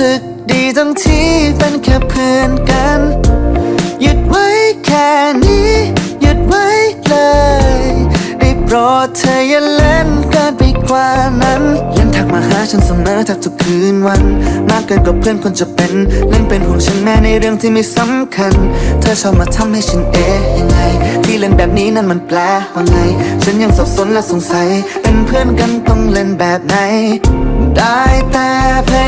ดีทั้งที่เป็นแค่เพื่อนกัน หยุดไว้แค่นี้ หยุดไว้เลยได้โปรดเธออย่าเล่นเกินไปกว่านั้นเล่นทักมาหาฉันเสมอแทบทุกคืนวัน มากเกินกว่าเพื่อนคนจะเป็น เล่นเป็นห่วงฉันแม้ในเรื่องที่ไม่สำคัญ เธอชอบมาทำให้ฉันเอ๊ะยังไง ที่เล่นแบบนี้นั้นมันแปลว่าไง ฉันยังสับสนและสงสัย เป็นเพื่อนกันต้องเล่นแบบไหน ได้แต่พย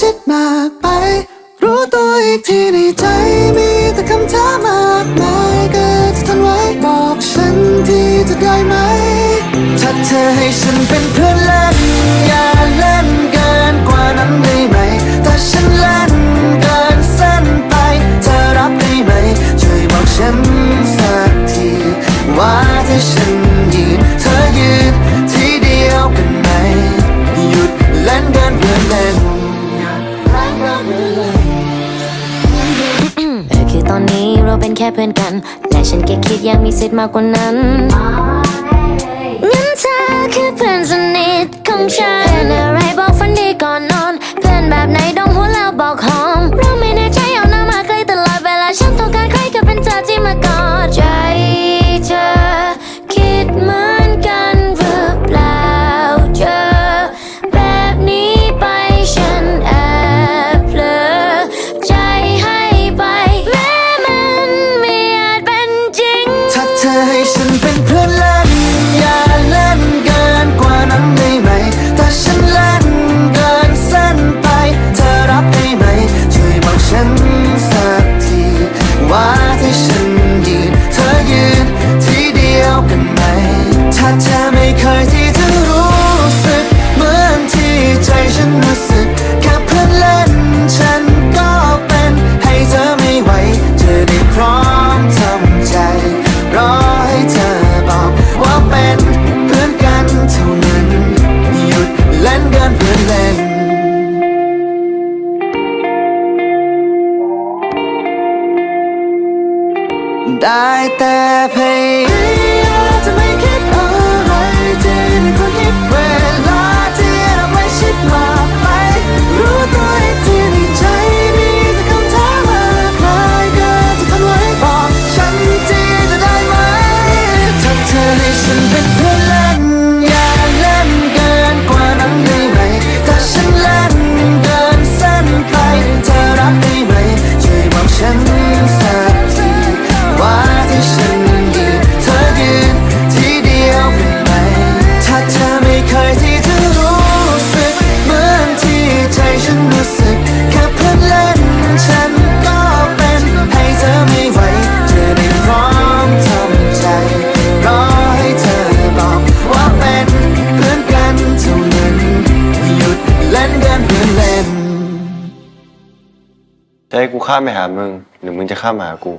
ชิดมากไป รู้ตัวอีกทีในใจมีแต่คำถามมากมายเกิดจะทนไว้บอกฉันที่จะได้ไหม ถ้าเธอให้ฉันเป็นเพื่อนเล่น อย่าเล่นเกินกว่านั้นได้ไหม ถ้าฉันเล่นเกินเส้นไป เธอรับได้ไหม ช่วยบอกฉันสักที ว่าถ้าฉันยืนเธอยืนที่เดียวกันไหม หยุดเล่นเกินเพื่อนเล่น ค่เพื่อนกัน และฉันแค่คิดอยากมีสิทธิ์มากกว่านั้นงั้นเธอคือเพื่อนสนิทของฉันเพื่อนอะไรบอกฝันดีก่อน ได้แต่พยายามจะไม่คิดเอา จะให้กูข้ามไปหามึง หรือมึงจะข้ามมาหากู